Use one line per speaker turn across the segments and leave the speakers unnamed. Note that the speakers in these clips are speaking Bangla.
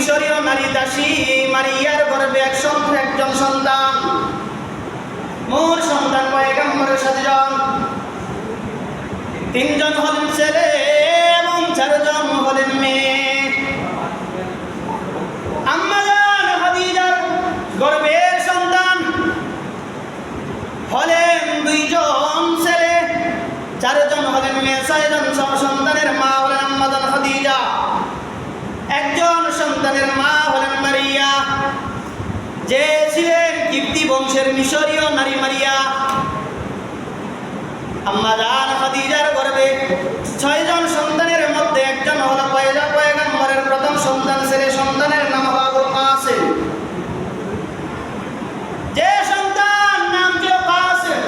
মিশরীয় নারী দাসী মারিয়ার গর্বে এক একজন সন্তান। মূল সন্তান পয়গম্বরের সাতজন তিনজন হলেন ছেলে এবং চারজন হলেন মেয়ে। আম্মাজান খাদিজার গর্ভের সন্তান হলেন দুইজন ছেলে, চারজন হলেন মেয়ে, ছয়জন সন্তানের মা হলেন আম্মাজান খাদিজা একজন সন্তানের মা হলেন মারিয়া। যে ছিলেন কীর্তি বংশের মিশরীয় নারী মারিয়া। আম্মাজান খাদিজার গর্বে ছয়জন সন্তানের মধ্যে একজন হল পয়গম্বরের প্রথম সন্তান ছেলে সন্তানের নাম হলো আবুল কাসিম যে সন্তান নাম ছিল কাসিম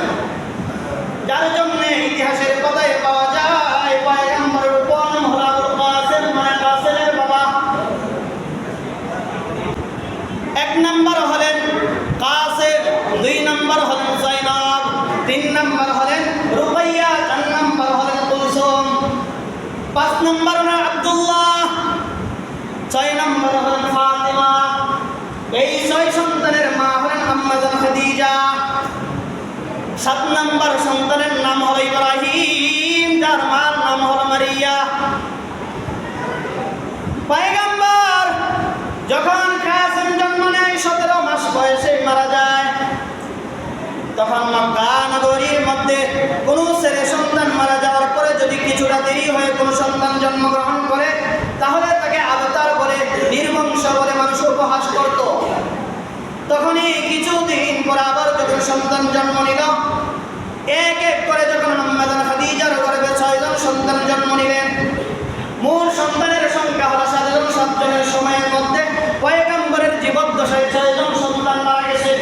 যার জন্য ইতিহাসের কথায় পাওয়া যায় পয়গম্বরের উপনাম হলো আবুল কাসিম মানে কাসিমের বাবা এক নম্বর হলেন কাসিম দুই নম্বর হলেন জৈনব তিন নম্বর হলেন রুকাইয়া চার নম্বর হলেন কুলসুম। পাঁচ হলেন ছয় হলেন ফাতিমা। এই ছয় সন্তানের মা হলেন খাদিজা। সাত নম্বর সন্তানের নাম হলো ইব্রাহিম, যার মার নাম হলো মারিয়া। পয়গম্বর, যখন কাসিম জন্ম নেয়, সতেরো মাস বয়সে মারা যায়। তখন মক্কা নগরীর মধ্যে কোনো ছেলে সন্তান মারা যাওয়ার পরে যদি কিছুটা দেরি হয়ে কোনো সন্তান জন্মগ্রহণ করে, তাহলে তাকে আবতার বলে নির্বংশ বলে মানুষ উপহাস করত। তখনই কিছুদিন পর আবার যখন সন্তান জন্ম নিল, এক এক করে যখন মোহাম্মদ খাদিজার গর্ভে ছয়জন সন্তান জন্ম নিলেন, মূল সন্তানের সংখ্যা হলো সাতজন। সাতজনের সময়ের মধ্যে পয়গম্বরের জীবদ্দশায় ছয়জন সন্তান মারা গেছে।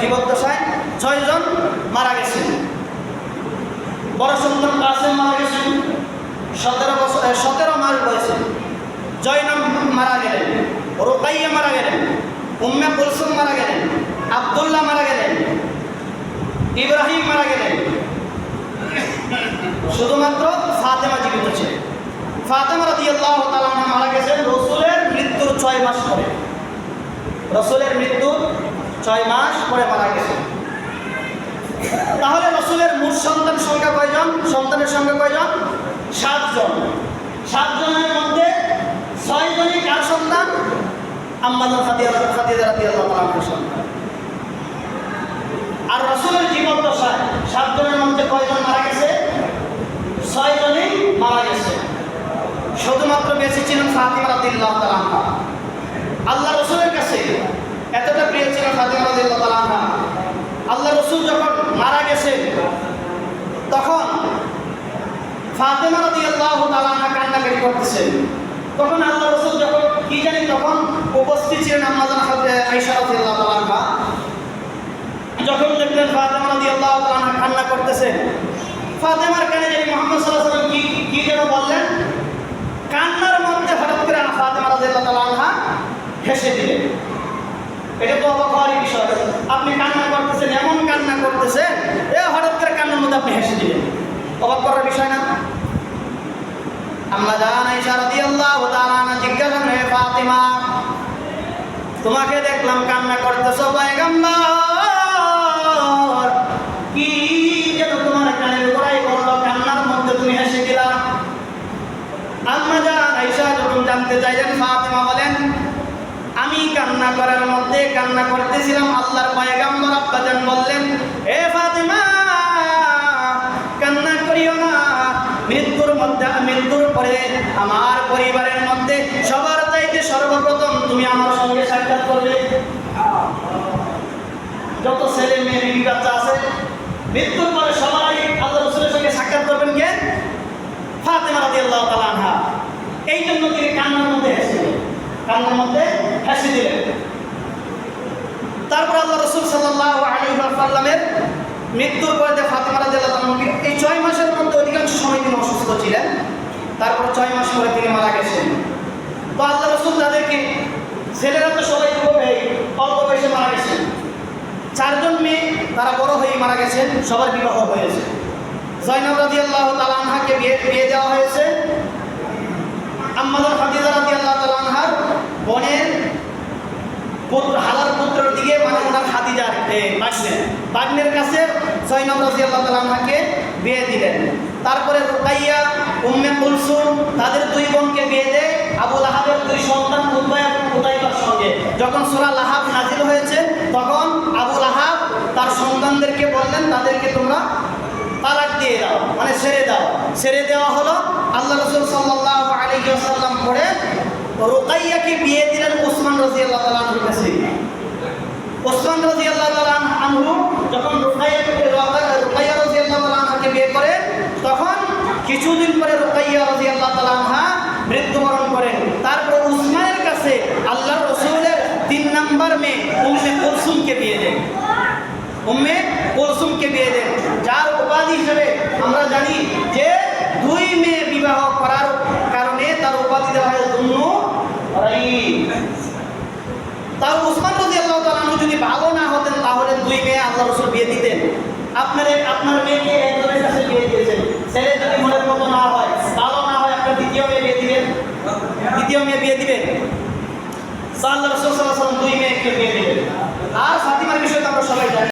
জীবদ্দশায় ছয়জন মারা গেছেন। বড় সন্তান কাসেম মারা গেছেন। সতেরো বছর সতেরো মাস বয়সে জয়নব মারা গেলেন, রোকাইয়া মারা গেলেন, উম্মে কুলসুম মারা গেলেন, আবদুল্লাহ মারা গেলেন, ইব্রাহিম মারা গেলেন। শুধুমাত্র ফাতেমা জীবিত ছিল ফাতেমা তাআলা আনহা মারা গেছেন রসুলের মৃত্যুর ছয় মাস পরে। রসুলের মৃত্যুর ছয় মাস পরে মারা গেছে। তাহলে রসুলের মোট সন্তান সংখ্যা কয়জন? সন্তানের সংখ্যা কয়জন? সাতজন। সাতজনের মধ্যে ছয়জনই কার সন্তান? আম্মাজান খাদিজা খাদিজা রাদিয়াল্লাহু তাআলার সন্তান। আর রসুলের জীবন দশায় সাতজনের মধ্যে কয়জন মারা গেছে? ছয়জনই মারা গেছে। শুধুমাত্র বেঁচে ছিলেন ফাতিমা রাদিয়াল্লাহু তাআলা আনহা। আল্লাহ রসুলের কাছে এতটা প্রিয় ছিলেন ফাতিমা রাদিয়াল্লাহু আনহা। আল্লাহ রসুল যখন মারা গেছে, তখন ফাতেমা রাদিয়াল্লাহু তাআলা কান্নাকাটি করতেছেন তখন আল্লাহ রসুল যখন, কি জানি তখন উপস্থিত ছিলেন আম্মাজান হযরত আয়েশা রাদিয়াল্লাহু আনহা। যখন দেখলেন ফাতেমা রাদিয়াল্লাহু আনহা কান্না করতেছেন ফাতেমার কানে জানি মুহাম্মদ সাল্লাল্লাহু আলাইহি কি কি যেন বললেন, কান্নার মধ্যে হঠাৎ করে ফাতেমা রাদিয়াল্লাহু আনহা হেসে দিলেন এটা তো অবাক হওয়ারই বিষয় আপনি কান্না করতেছেন এমন কান্না করতেছেন এ, হঠাৎ করে কান্নার মধ্যে আপনি হেসে দিলেন। অবাক করার বিষয় না? আম্মা জিজ্ঞাসা ফাতেমা, তোমাকে দেখলাম কান্না করতেছো পয়গম্বর। কি যেন তোমার মধ্যে তুমি জানতে চাইলেন, ফাতেমা বলেন আমি কান্না করার মধ্যে কান্না করতেছিলাম, আল্লাহর পয়গম্বর আব্বাজান বললেন, এ ফাতেমা, কান্না করিও না। মৃত্যুর মধ্যে, মৃত্যুর পরে আমার পরিবারের মধ্যে সবার চাইতে সর্বপ্রথম তুমি আমার সঙ্গে সাক্ষাৎ করবে। যত ছেলে মেয়ে বিবি বাচ্চা আছে, মৃত্যুর পরে সবাই আল্লাহ রসুলের সঙ্গে সাক্ষাৎ করবেন কে? ফাতেমা রাদিয়াল্লাহু তাআলা আনহা। এই জন্য পানির মধ্যে ফেসে দিলেন। তারপর আল্লাহ রসুল সাল্লাহ আলী সাল্লামের মৃত্যুর পরে ফাতেমা তাআলাকে এই ছয় মাসের মধ্যে অধিকাংশ সময় তিনি অসুস্থ ছিলেন। তারপর ছয় মাস পরে তিনি মারা গেছেন। তো আল্লাহ রসুল তাদেরকে ছেলেরা তো সবাই অল্প বয়সে মারা গেছেন চারজন মেয়ে তারা বড় হয়ে মারা গেছেন সবার বিবাহ হয়েছে। জয়নব রাদিয়াল্লাহু তাআলা আনহাকে বিয়ে বিয়ে দেওয়া হয়েছে। আম্মাদার ফাতিজা রাদিয়াল্লাহু তাআলা আনহার বোনের পুত্র হালার পুত্রের দিকে মানে ওনার খাদিজার বাগনের বাগনের কাছে সৈনব রাজি আল্লাহ তালাকে বিয়ে দিলেন। তারপরে রুকাইয়া, উম্মে কুলসুম তাদের দুই বোনকে বিয়ে দেয়। আবু লাহাবের দুই সন্তান উদ্বায় উদাইবার সঙ্গে। যখন সুরা লাহাব নাজিল হয়েছে, তখন আবু লাহাব তার সন্তানদেরকে বললেন, তাদেরকে তোমরা তালাক দিয়ে দাও মানে সেরে দাও। সেরে দেওয়া হলো আল্লাহ রসুল সাল্লাহ আলী সাল্লাম পরে রোকাইয়াকে বিয়ে দিলেন ওসমান রাজি আল্লাহ তালাহুর কাছে। ওসমান রাজি আল্লাহ যখন রোকাইয়াকে রোকাইয়া রাজি আল্লাহ তালাহাকে বিয়ে করে, তখন কিছুদিন পরে রোকাইয়া রাজি আল্লাহ তালাহা মৃত্যুবরণ করেন তারপর উসমানের কাছে আল্লাহ রসুলের তিন নাম্বার মেয়ে উম্মে কুলসুমকে বিয়ে দেন উম্মে কুলসুমকে বিয়ে দেন যার উপাধি হিসেবে আমরা জানি যে দুই মেয়ে বিবাহ করার কারণে তার উপাধি দেওয়া হয় দুনু তার উসমান রাজি আল্লাহ তালু যদি ভালো না হতেন, তাহলে দুই মেয়ে আল্লাহ রসুল বিয়ে দিতেন। আপনার আপনার মেয়েকে একজনের কাছে বিয়ে দিয়েছেন। ছেলে যদি মনের মতো না হয়, ভালো না হয় আপনার দ্বিতীয় মেয়ে বিয়ে দিবেন? দ্বিতীয় মেয়ে বিয়ে দিবেন? আল্লাহ রসুল সাল্লাহ দুই মেয়েকে বিয়ে দিবেন আর ফাতিমার বিষয়ে তো আমরা সবাই জানি।